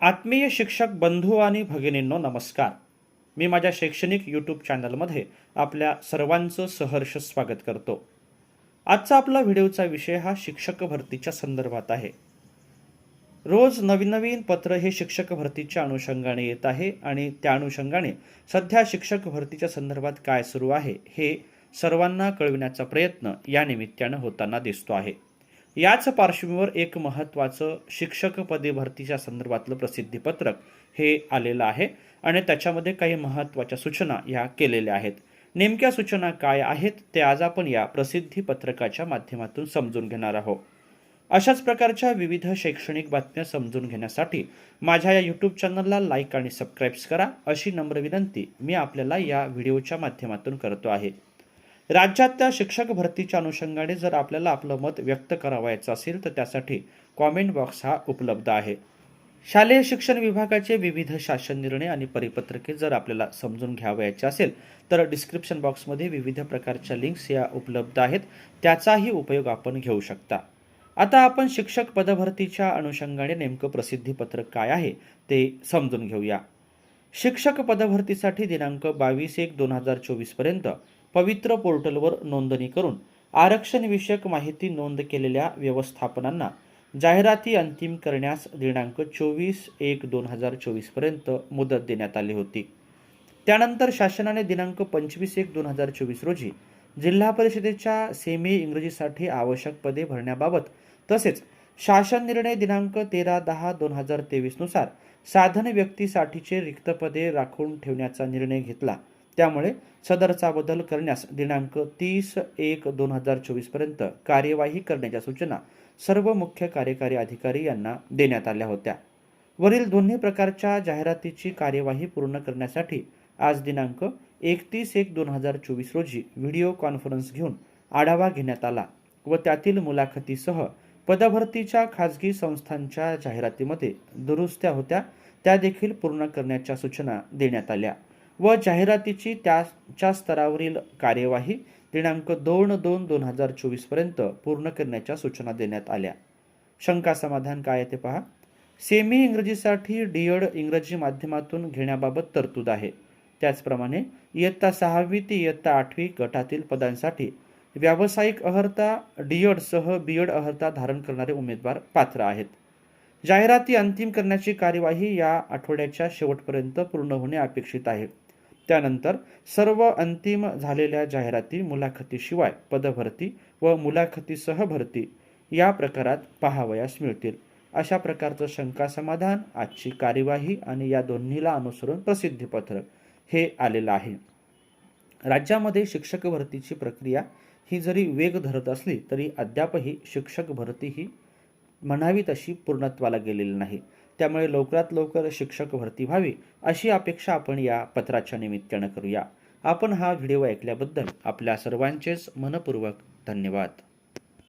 आत्मीय शिक्षक बंधू आणि भगिनींनो नमस्कार. मी माझ्या शैक्षणिक यूट्यूब चॅनलमध्ये आपल्या सर्वांचं सहर्ष स्वागत करतो. आजचा आपला व्हिडिओचा विषय हा शिक्षक भरतीच्या संदर्भात आहे. रोज नवीन नवीन पत्र हे शिक्षक भरतीच्या अनुषंगाने येत आहे आणि त्या अनुषंगाने सध्या शिक्षक भरतीच्या संदर्भात काय सुरू आहे हे सर्वांना कळविण्याचा प्रयत्न या निमित्तानं होताना दिसतो आहे. याच पार्श्वभूमीवर एक महत्त्वाचं शिक्षक पदे भरतीच्या संदर्भातलं प्रसिद्धीपत्रक हे आलेलं आहे आणि त्याच्यामध्ये काही महत्त्वाच्या सूचना ह्या केलेल्या आहेत. नेमक्या सूचना काय आहेत ते आज आपण या प्रसिद्धी पत्रकाच्या माध्यमातून समजून घेणार आहोत. अशाच प्रकारच्या विविध शैक्षणिक बातम्या समजून घेण्यासाठी माझ्या या यूट्यूब चॅनलला लाईक आणि सबस्क्राईब्स करा अशी नम्र विनंती मी आपल्याला या व्हिडिओच्या माध्यमातून करतो आहे. राज्यातल्या शिक्षक भरतीच्या अनुषंगाने जर आपल्याला आपलं मत व्यक्त करावायचं असेल तर त्यासाठी कॉमेंट बॉक्स हा उपलब्ध आहे. शालेय शिक्षण विभागाचे विविध शासन निर्णय आणि परिपत्रके जर आपल्याला समजून घ्यावयाचे असेल तर डिस्क्रिप्शन बॉक्समध्ये विविध प्रकारच्या लिंक्स या उपलब्ध आहेत. त्याचाही उपयोग आपण घेऊ शकता. आता आपण शिक्षक पदभरतीच्या अनुषंगाने नेमकं प्रसिद्धीपत्रक काय आहे ते समजून घेऊया. शिक्षक पदभरतीसाठी दिनांक बावीस एक दोन हजार चोवीसपर्यंत पवित्र पोर्टलवर नोंदणी करून आरक्षणविषयक माहिती नोंद केलेल्या व्यवस्थापनांना जाहिराती अंतिम करण्यास दिनांक चोवीस एक दोन हजार चोवीसपर्यंत मुदत देण्यात आली होती. त्यानंतर शासनाने दिनांक पंचवीस एक दोन हजार चोवीस रोजी जिल्हा परिषदेच्या सेमी इंग्रजीसाठी आवश्यक पदे भरण्याबाबत तसेच शासन निर्णय दिनांक तेरा दहा दोन हजार तेवीसनुसार साधन व्यक्तीसाठीचे रिक्त पदे राखून ठेवण्याचा निर्णय घेतला. त्यामुळे सदरचा बदल करण्यास दिनांक तीस एक दोन हजार चोवीसपर्यंत कार्यवाही करण्याच्या सूचना सर्व मुख्य कार्यकारी अधिकारी यांना देण्यात आल्या होत्या. वरील दोन्ही प्रकारच्या जाहिरातीची कार्यवाही पूर्ण करण्यासाठी आज दिनांक एकतीस एक दोन हजार चोवीस रोजी व्हिडिओ कॉन्फरन्स घेऊन आढावा घेण्यात आला व त्यातील मुलाखतीसह पदभरतीच्या खाजगी संस्थांच्या जाहिरातीमध्ये दुरुस्त्या होत्या त्या देखील पूर्ण करण्याच्या सूचना देण्यात आल्या. व जाहिरातीची त्याच्या स्तरावरील कार्यवाही दिनांक दोन दोन दोन हजार चोवीसपर्यंत पूर्ण करण्याच्या सूचना देण्यात आल्या. शंका समाधान काय ते पहा. सेमी इंग्रजीसाठी डीएड इंग्रजी माध्यमातून घेण्याबाबत तरतूद आहे. त्याचप्रमाणे इयत्ता सहावी ते इयत्ता आठवी गटातील पदांसाठी व्यावसायिक अर्हता डीएडसह बीएड अर्हता धारण करणारे उमेदवार पात्र आहेत. जाहिराती अंतिम करण्याची कार्यवाही या आठवड्याच्या शेवटपर्यंत पूर्ण होणे अपेक्षित आहे. त्यानंतर सर्व अंतिम झालेल्या जाहिराती मुलाखतीशिवाय पदभरती व मुलाखतीसह भरती या प्रकारात पाहावयास मिळतील. अशा प्रकारचं शंका समाधान आजची कार्यवाही आणि या दोन्हीला अनुसरून प्रसिद्धीपत्रक हे आलेलं आहे. राज्यामध्ये शिक्षक भरतीची प्रक्रिया ही जरी वेग धरत असली तरी अद्यापही शिक्षक भरती ही म्हणावी तशी पूर्णत्वाला गेलेली नाही. त्यामुळे लवकरात लवकर शिक्षक भरती व्हावी अशी अपेक्षा आपण या पत्राच्या निमित्तानं करूया. आपण हा व्हिडिओ ऐकल्याबद्दल आपल्या सर्वांचेच मनपूर्वक धन्यवाद.